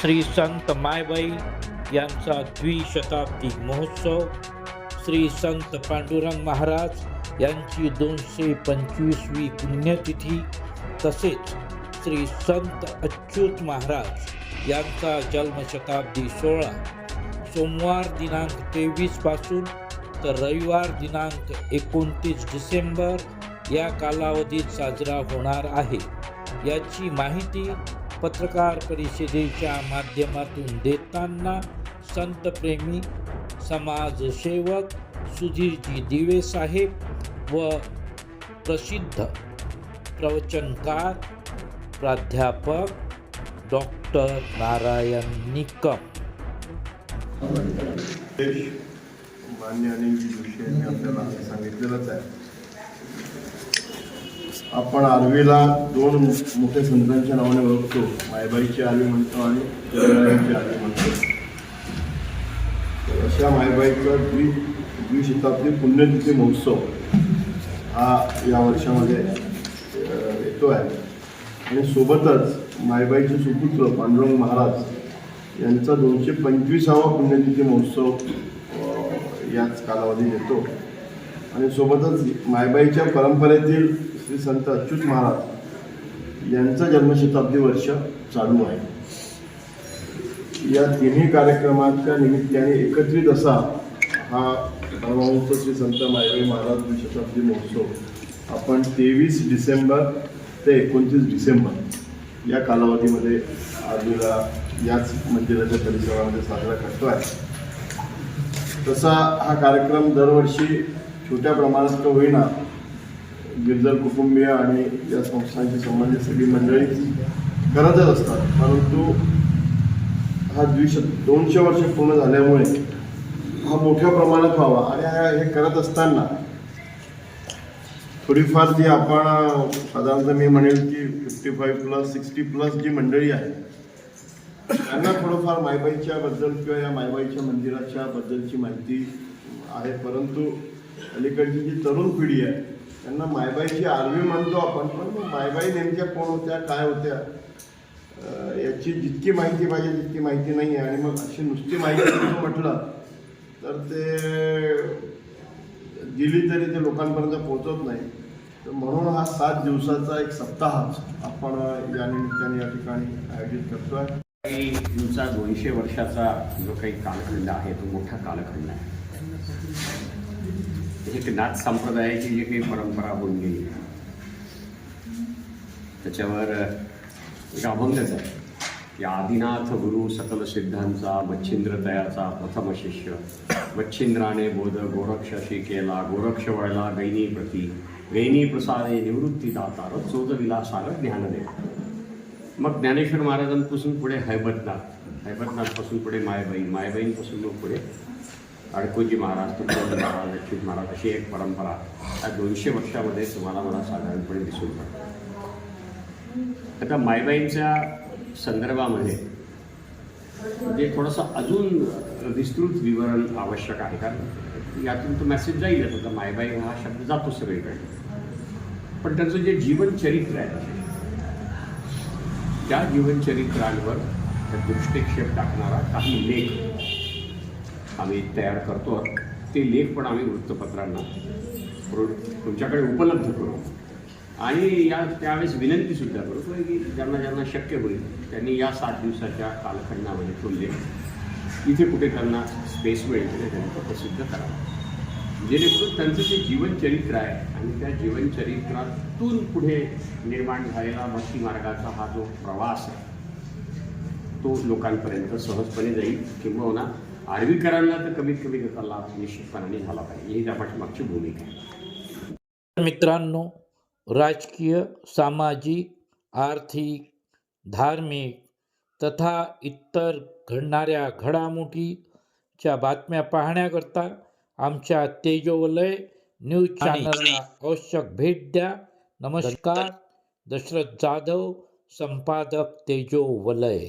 श्री संत मायबाई यांचा द्विशताब्दी महोत्सव श्री संत पांडुरंग महाराज यांची दोनशे पंचवीसवी पुण्यतिथी तसेच श्री संत अच्युत महाराज यांचा जन्मशताब्दी सोहळा सोमवार दिनांक तेवीसपासून तर रविवार दिनांक एकोणतीस डिसेंबर या कालावधीत साजरा होणार आहे. याची माहिती पत्रकार परिषदेच्या माध्यमातून देताना संतप्रेमी समाजसेवक सुधीरजी दिवे साहेब व प्रसिद्ध प्रवचनकार प्राध्यापक डॉक्टर नारायण निकम. मान्य अनिल जोशी यांनी आपल्याला सांगितलेलंच आहे. आपण आर्वीला दोन मोठ्या संतांच्या नावाने ओळखतो. मायबाईची आर्वी म्हणतो आणि जगरायांची आर्वी म्हणतो. तर अशा मायबाईचा द्वि द्विशताब्दी पुण्यतिथी महोत्सव हा या वर्षामध्ये येतो आहे. आणि सोबतच मायबाईचे सुपुत्र पांडुरंग महाराज यांचा दोनशे पंचवीसावा पुण्यतिथी महोत्सव याच कालावधीत येतो. आणि सोबतच मायबाईच्या परंपरेतील श्री संत अच्युत महाराज यांचं जन्मशताब्दी वर्ष चालू आहे. या तिन्ही कार्यक्रमाच्या निमित्ताने एकत्रित असा हा परमहंस श्री संत मायबाई महाराज द्विशताब्दी महोत्सव आपण तेवीस डिसेंबर ते एकोणतीस डिसेंबर या कालावधीमध्ये आजूला याच मंदिराच्या परिसरामध्ये साजरा करतो आहे. तसा हा कार्यक्रम दरवर्षी छोट्या प्रमाणात का होईना गिरजर कुटुंबीय आणि या संस्थांशी संबंधित सगळी मंडळी करतच असतात. परंतु हा द्विश दोनशे वर्ष पूर्ण झाल्यामुळे हा मोठ्या प्रमाणात व्हावा आणि हे करत असताना थोडीफार जी आपण साधारणतः मी म्हणेल की fifty five plus sixty plus जी मंडळी आहे त्यांना थोडंफार मायबाईच्या बद्दल किंवा या मायबाईच्या मंदिराच्या बद्दलची माहिती आहे. परंतु अलीकडची जी तरुण पिढी आहे त्यांना मायबाईची आर्वी म्हणतो आपण पण मग मायबाई नेमक्या कोण होत्या काय होत्या? याची जितकी माहिती पाहिजे तितकी माहिती नाही आहे आणि मग अशी नुसती माहिती म्हटलं तर ते दिली तरी ते लोकांपर्यंत पोहोचत नाही. तर म्हणून हा सात दिवसाचा एक सप्ताह आपण या निमित्ताने या ठिकाणी आयोजित करतो आहे काही दिवसात दोनशे वर्षाचा जो काही कालखंड आहे तो मोठा कालखंड आहे. एक नाथ संप्रदायाची जी काही परंपरा होऊन गेली त्याच्यावर एक अभंगच आहे की आदिनाथ गुरु सकल सिद्धांचा मच्छिंद्र तयाचा प्रथम शिष्य. मच्छिंद्राने बोध गोरक्षशी केला गोरक्ष वळला गैनी प्रती. गैनी प्रसादे निवृत्ती दातार चोद विलासागर ज्ञानदेव मग ज्ञानेश्वर महाराजांपासून पुढे हैबतनाथ हैबतनाथपासून पुढे मायबाई मायबाईंपासून मग पुढे अडकोजी महाराज तुकडोजी महाराज लक्ष्मी महाराज अशी एक परंपरा या दोनशे वर्षामध्ये तुम्हाला मला साधारणपणे दिसून पडते आता मायबाईंच्या संदर्भामध्ये म्हणजे थोडंसं अजून विस्तृत विवरण आवश्यक आहे कारण यातून तो मेसेज जाईलच आता मायबाई हा शब्द जातो सगळीकडे. पण त्यांचं जे जीवनचरित्र आहे त्या जीवनचरित्रांवर दृष्टिक्षेप टाकणारा काही लेख आम्ही तयार करतो. ते लेख पण आम्ही वृत्तपत्रांना तुमच्याकडे उपलब्ध करू आणि या त्यावेळेस विनंतीसुद्धा करतो की ज्यांना ज्यांना शक्य होईल त्यांनी या सात दिवसाच्या कालखंडामध्ये तो लेख इथे कुठे त्यांना स्पेस मिळेल तिथे त्यांनी प्रसिद्ध करावा जेणेकरून त्यांचं जे जीवनचरित्र आहे आणि त्या जीवनचरित्रातून पुढे निर्माण झालेला भक्ती मार्गाचा हा जो प्रवास आहे तो लोकांपर्यंत सहजपणे जाईल किंबहुना आर्वीकरांना तर कमीत कमी त्याचा लाभ निश्चितपणाने झाला पाहिजे. ही त्या पाठीमागची भूमिका आहे. मित्रांनो राजकीय सामाजिक आर्थिक धार्मिक तथा इतर घडणाऱ्या घडामोडीच्या बातम्या पाहण्याकरता आमच्या तेजोवलय न्यूज चॅनलला आवश्यक भेट द्या. नमस्कार. दशरथ जाधव संपादक तेजो वलय